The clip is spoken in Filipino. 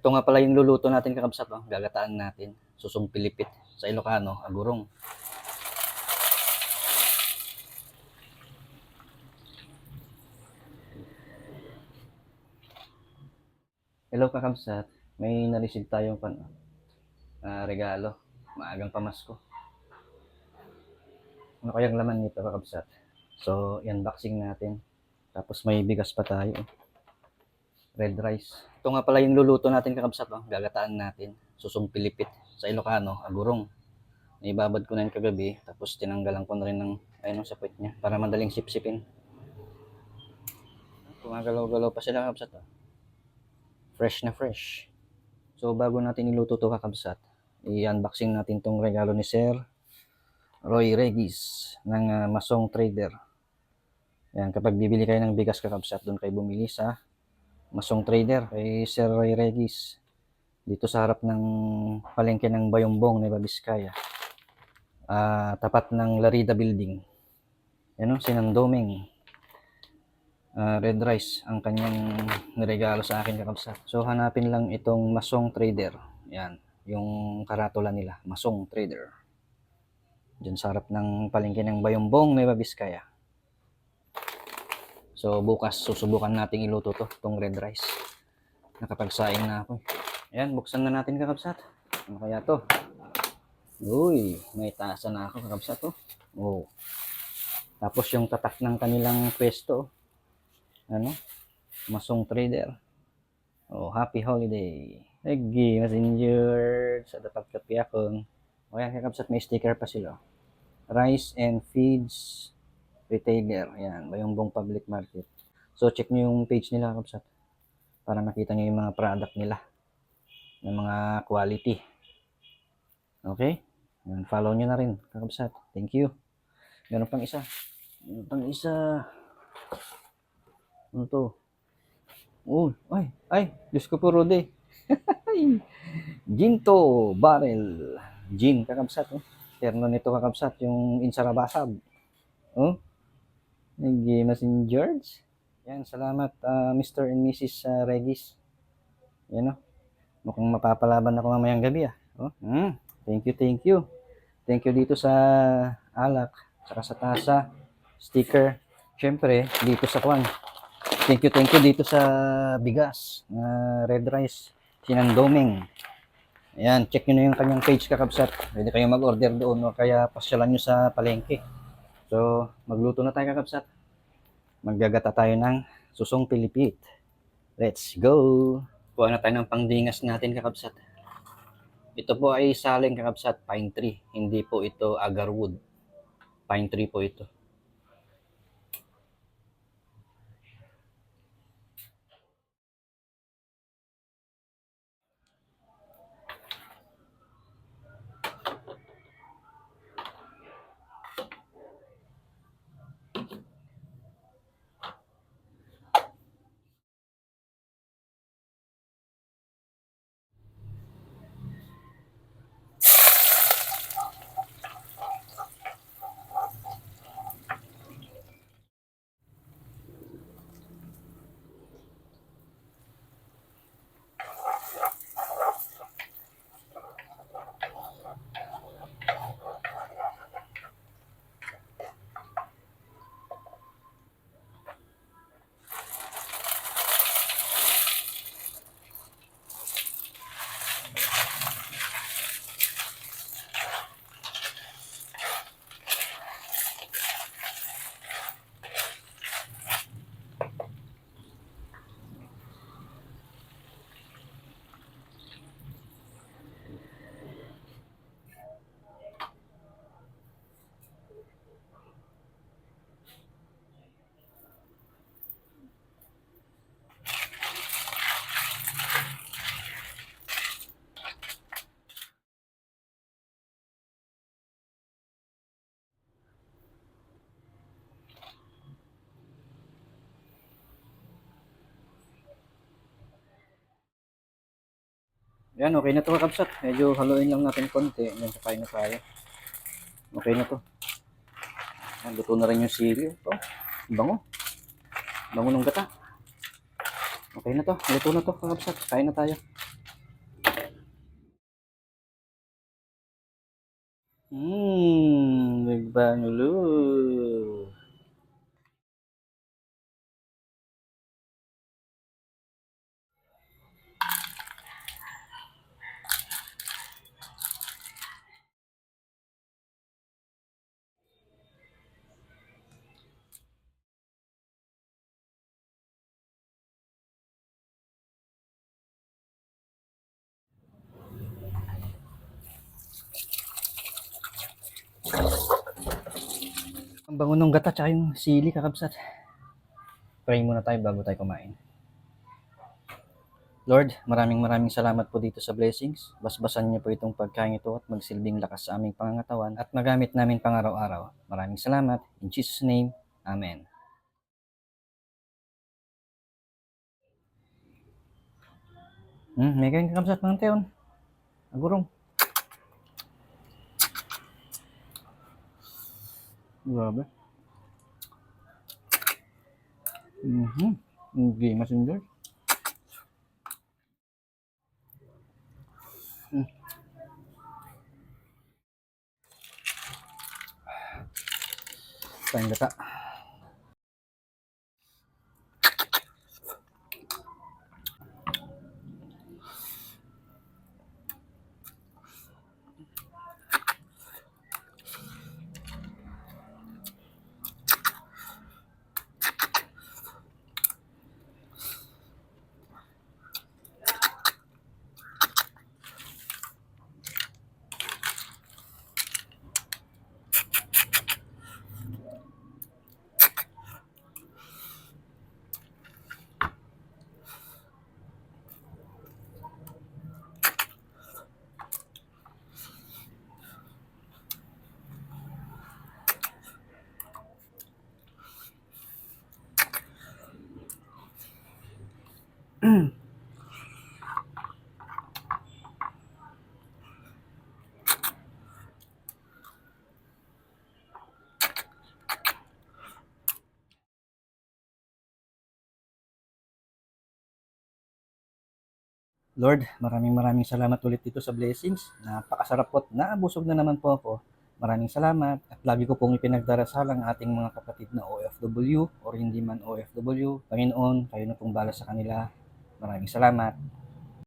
Ito nga pala yung luluto natin kakabsat, oh. gagataan natin. Susong Pilipit sa Ilocano, agurong. Hello kakabsat, may na-receive tayong pan ah, regalo. Maagang pamasko. Ano kayang laman nito kakabsat? So, i-unboxing natin. Tapos may bigas pa tayo. oh. Red rice. Ito nga pala yung luluto natin kakabsat. Oh. Gagataan natin. Susong Pilipit sa Ilocano, agurong. Naibabad ko na yun kagabi. Tapos tinanggalan ko na rin ng ayun, sa puwet niya para madaling sipsipin. Gumagalaw-galaw pa sila kakabsat. Oh. Fresh na fresh. So bago natin iluto to kakabsat, i-unboxing natin tong regalo ni Sir Roy Regis ng ah, Masong Trader. Yan, kapag bibili kayo ng bigas kakabsat, doon kayo bumili sa Masong Trader kay Sir Roy Regis. Dito sa harap ng palengke ng Bayumbong, Nueva Vizcaya. Ah, tapat ng Larida Building. Yan o, sinandoming. Ah, red rice ang kanyang niregalo sa akin kakabsat. So hanapin lang itong Masong Trader. Yan, yung karatula nila, Masong Trader. Diyan sa harap ng palengke ng Bayumbong, Nueva Vizcaya. So bukas susubukan nating iluto to, tong red rice. Nakapagsaing na ako. Ayan, buksan na natin kakabsat. Ano kaya to? Uy, may tasa na ako kakabsat to. Oh. Tapos yung tatak ng kanilang pwesto. Ano? Masong trader. Oh, happy holiday. Lagi, messenger. Sa dapat kapi akong. O yan, kakabsat may sticker pa sila. Rice and Feeds Retailer. Yan, Bayongbong Public Market. So, check nyo yung page nila, kakabsat. Para makita nyo yung mga product nila. Yung mga quality. Okay? Yan, follow nyo na rin, kakabsat. Thank you. Meron pang isa. Meron pang isa. Ano to? Oh, ay, ay, Diyos ko po, Rode. Ginto Barrel. Gin, kakabsat. Oh. Terno nito kakabsat, yung insarabasab. Oh, nag St. George. Yan, salamat ah, Mr. and Mrs. ah, Regis. Yan oh. Mukhang mapapalaban ako mamayang gabi ah. Oh, mm, thank you, thank you. Thank you dito sa alak, saka sa tasa, sticker. Siyempre, dito sa kwan. Thank you, thank you dito sa bigas na red rice, sinandoming. Ayan, check nyo na yung kanyang page kakabsat. Pwede kayong mag-order doon o kaya pasyalan nyo sa palengke. So, magluto na tayo kakabsat. Maggagata tayo ng susong pilipit. Let's go! Kuha na tayo ng pangdingas natin kakabsat. Ito po ay saling kakabsat pine tree. Hindi po ito agarwood. Pine tree po ito. Yan, okay na to kakabsat. Medyo haluin lang natin konti. Yan, sakay na tayo. Okay na to. Yan, luto na rin yung sili. Ito, bango. Bango ng gata. Okay na to. Luto na to kakabsat. Kain na tayo. Mmm, nagbanglo. Ang bango ng gata tsaka yung sili kakabsat. Pray muna tayo bago tayo kumain. Lord, maraming maraming salamat po dito sa blessings. Basbasan niyo po itong pagkain ito at magsilbing lakas sa aming pangangatawan at magamit namin pang araw-araw. Maraming salamat. In Jesus' name, Amen. Hmm, may kain kakabsat mga teon. Agurong. Grabe. Mhm. Hindi messenger. Hmm. Kain gata. Lord, maraming maraming salamat ulit dito sa blessings. Napakasarap po at naabusog na naman po ako. Maraming salamat at lagi ko pong ipinagdarasal ang ating mga kapatid na OFW or hindi man OFW. Panginoon, kayo na pong bala sa kanila. Maraming salamat.